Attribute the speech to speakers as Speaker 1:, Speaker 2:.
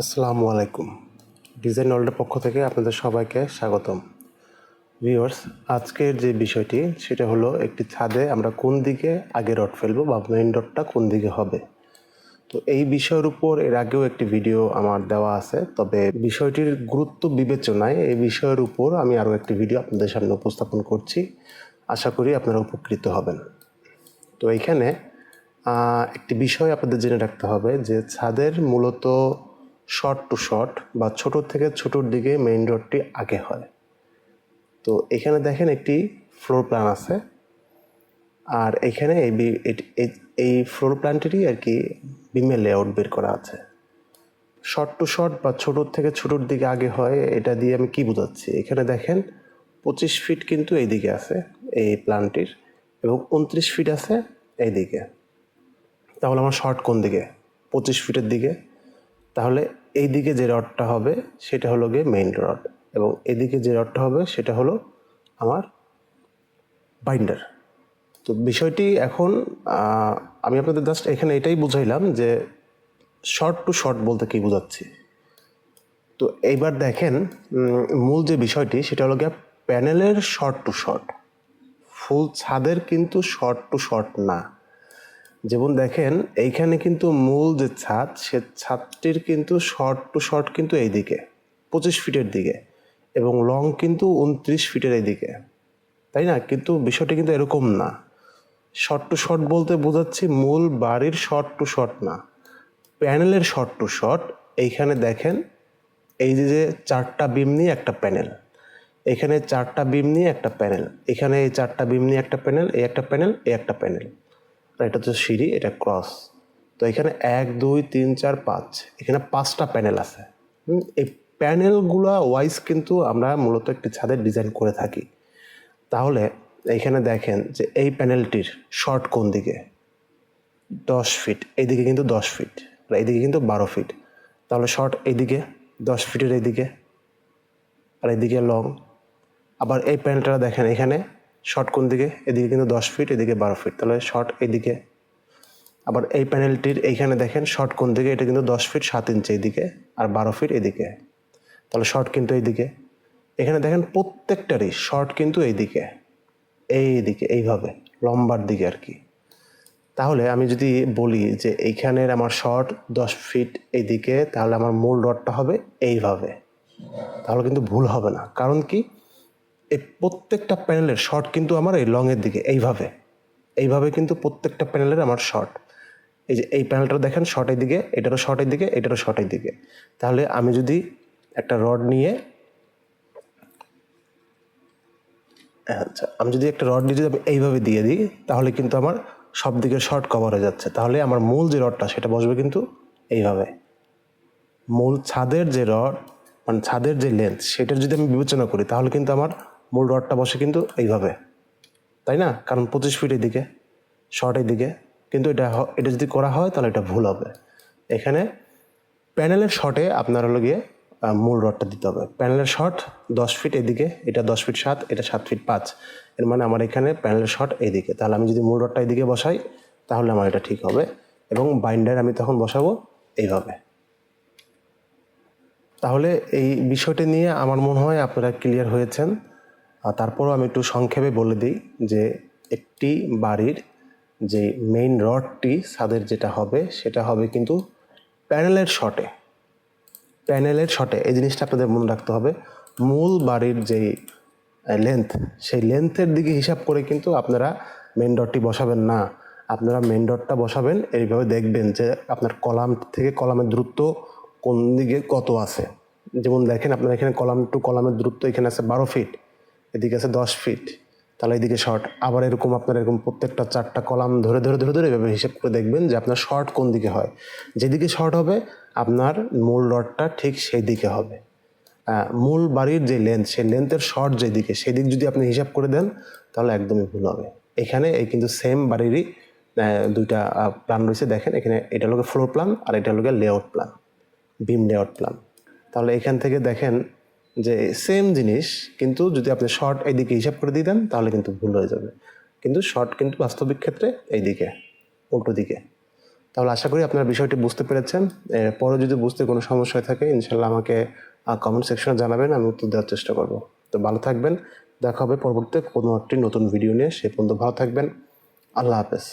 Speaker 1: আসসালামু আলাইকুম। ডিজাইন ওয়ার্ল্ডের পক্ষ থেকে আপনাদের সবাইকে স্বাগতম। ভিউয়ার্স, আজকের যে বিষয়টি, সেটা হলো একটি ছাদে আমরা কোন দিকে আগে রড ফেলব বা মেইন রডটা কোন দিকে হবে। তো এই বিষয়ের উপর এর আগেও একটি ভিডিও আমার দেওয়া আছে, তবে বিষয়টির গুরুত্ব বিবেচনায় এই বিষয়ের উপর আমি আরও একটি ভিডিও আপনাদের সামনে উপস্থাপন করছি। আশা করি আপনারা উপকৃত হবেন। তো এইখানে একটি বিষয় আপনাদের জেনে রাখতে হবে যে ছাদের মূলত শর্ট টু শর্ট বা ছোট থেকে ছোটোর দিকে মেইন রোডটি আগে হয়। তো এখানে দেখেন একটি ফ্লোর প্ল্যান আছে। আর এখানে এই এই- ফ্লোর প্ল্যানটিরই আর কি বিমে লেআউট বের করা আছে। শর্ট টু শর্ট বা ছোটোর থেকে ছোটোর দিকে আগে হয়, এটা দিয়ে আমি কি বোঝাচ্ছি? এখানে দেখেন পঁচিশ ফিট কিন্তু এই দিকে আছে এই প্ল্যানটির এবং উনত্রিশ ফিট আছে এই দিকে তাহলে আমার শর্ট কোন দিকে? পঁচিশ ফিটের দিকে। তাহলে এই দিকে যে রডটা হবে, সেটা হলো গিয়ে মেইন রড এবং এদিকে যে রডটা হবে, সেটা হলো আমার বাইন্ডার তো বিষয়টি এখন আমি আপনাদের জাস্ট এখানে এটাই বুঝাইলাম যে শর্ট টু শর্ট বলতে কি বোঝাচ্ছি। তো এইবার দেখেন মূল যে বিষয়টি, সেটা হলো গিয়ে প্যানেলের শর্ট টু শর্ট ফুল ছাদের কিন্তু শর্ট টু শর্ট না। যেমন দেখেন, এইখানে কিন্তু মূল যে ছাদ, সে ছাদটির কিন্তু শর্ট টু শর্ট কিন্তু এই দিকে পঁচিশ ফিটের দিকে এবং লং কিন্তু উনত্রিশ ফিটের এই দিকে তাই না? কিন্তু বিষয়টি কিন্তু এরকম না। শর্ট টু শর্ট বলতে বোঝাচ্ছি মূল বাড়ির শর্ট টু শর্ট না। প্যানেলের শর্ট টু শর্ট, এইখানে দেখেন এই যে যে চারটা বিম নিয়ে একটা প্যানেল। এখানে চারটা বিম নিয়ে একটা প্যানেল, এখানে এই চারটা বিম নিয়ে একটা প্যানেল, এই একটা প্যানেল, এই একটা প্যানেল। আর এটা হচ্ছে সিঁড়ি, এটা ক্রস। তো এখানে এক, দুই, তিন, চার, পাঁচ, এখানে পাঁচটা প্যানেল আছে। এই প্যানেলগুলো ওয়াইজ কিন্তু আমরা মূলত একটি ছাদের ডিজাইন করে থাকি। তাহলে এইখানে দেখেন যে এই প্যানেলটির শর্ট কোন দিকে? দশ ফিট এইদিকে কিন্তু দশ ফিট আর এইদিকে কিন্তু বারো ফিট তাহলে শর্ট এইদিকে, দশ ফিটের এইদিকে, আর এইদিকে লং আবার এই প্যানেলটা দেখেন এখানে শর্ট কোন দিকে? এদিকে কিন্তু দশ ফিট এদিকে বারো ফিট তাহলে শর্ট এইদিকে আবার এই প্যানেলটির এইখানে দেখেন শর্ট কোন দিকে? এটা কিন্তু দশ ফিট সাত ইঞ্চি এইদিকে আর বারো ফিট এদিকে। তাহলে শর্ট কিন্তু এইদিকে। এখানে দেখেন প্রত্যেকটারই শর্ট কিন্তু এইদিকে। এইদিকে, এইভাবে। লম্বার দিকে আর কি। তাহলে আমি যদি বলি যে এইখানের আমার শর্ট দশ ফিট এইদিকে, তাহলে আমার মূল রডটা হবে এইভাবে। তাহলে কিন্তু ভুল হবে না। কারণ কি? এই প্রত্যেকটা প্যানেলের শর্ট কিন্তু আমার এই লংয়ের দিকে, এইভাবে। এইভাবে কিন্তু প্রত্যেকটা প্যানেলের আমার শর্ট এই যে এই প্যানেলটা দেখেন শর্টের দিকে, এটারও শর্টের দিকে, এটারও শর্টের দিকে। তাহলে আমি যদি একটা রড নিয়ে আচ্ছা আমি যদি একটা রড নিয়ে যদি এইভাবে দিয়ে দিই, তাহলে কিন্তু আমার সব দিকে শর্ট কভার হয়ে যাচ্ছে। তাহলে আমার মূল যে রডটা সেটা বসবে কিন্তু এইভাবে। মূল ছাদের যে রড মানে ছাদের যে লেন্থ সেটার যদি আমি বিবেচনা করি, তাহলে কিন্তু আমার মূল রডটা বসে কিন্তু এইভাবে। তাই না? কারণ পঁচিশ ফিট দিকে শর্ট দিকে। কিন্তু এটা এটা যদি করা হয়, তাহলে এটা ভুল হবে। এখানে প্যানেলের শর্টে আপনার হলো গিয়ে মূল রডটা দিতে হবে। প্যানেলের শর্ট দশ ফিট এদিকে এটা দশ ফিট সাত, এটা সাত ফিট পাঁচ। এর মানে আমার এখানে প্যানেলের শর্ট এইদিকে। তাহলে আমি যদি মূল রডটা এদিকে বসাই, তাহলে আমার এটা ঠিক হবে। এবং বাইন্ডার আমি তখন বসাবো এইভাবে। তাহলে এই বিষয়টি নিয়ে আমার মনে হয় আপনারা ক্লিয়ার হয়েছেন। তারপরও আমি একটু সংক্ষেপে বলে দিই যে একটি বাড়ির যে মেইন রডটি ছাদের যেটা হবে, সেটা হবে কিন্তু প্যানেলের শটে। প্যানেলের শটে, এই জিনিসটা আপনাদের মনে রাখতে হবে। মূল বাড়ির যেই লেন্থ সেই লেন্থের দিকে হিসাব করে কিন্তু আপনারা মেন ডটটি বসাবেন না। আপনারা মেন ডটটা বসাবেন, এইভাবে দেখবেন যে আপনার কলাম থেকে কলামের দূরত্ব কোন দিকে কত আছে। যেমন দেখেন, আপনার এখানে কলাম টু কলামের দূরত্ব এখানে আছে বারো ফিট এদিকে আছে দশ ফিট তাহলে এদিকে শর্ট আবার এরকম আপনার এরকম প্রত্যেকটা চারটা কলাম ধরে ধরে ধরে ধরে এভাবে হিসেব করে দেখবেন যে আপনার শর্ট কোন দিকে হয়। যেদিকে শর্ট হবে, আপনার মূল রডটা ঠিক সেই দিকে হবে। মূল বাড়ির যে লেন্থ সেই লেন্থের শর্ট যেদিকে, সেদিক যদি আপনি হিসাব করে দেন, তাহলে একদমই ভুল হবে। এখানে এই কিন্তু সেম বাড়িরই দুইটা প্ল্যান রয়েছে। দেখেন, এখানে এটা হলো ফ্লোর প্ল্যান আর এটা হলো layout plan beam layout plan তাহলে এখান থেকে দেখেন যে সেম জিনিস, কিন্তু যদি আপনি শর্ট এইদিকে হিসাব করে দিয়ে দেন, তাহলে কিন্তু ভুল হয়ে যাবে। কিন্তু শর্ট কিন্তু বাস্তবিক ক্ষেত্রে এইদিকে, উল্টো দিকে। তাহলে আশা করি আপনারা বিষয়টি বুঝতে পেরেছেন। এরপরে যদি বুঝতে কোনো সমস্যা থাকে ইনশাল্লাহ আমাকে কমেন্ট সেকশনে জানাবেন, আমি উত্তর দেওয়ার চেষ্টা করব। তো ভালো থাকবেন, দেখা হবে পরবর্তীতে কোনো একটি নতুন ভিডিও নিয়ে। সে পর্যন্ত ভালো থাকবেন। আল্লাহ হাফেজ।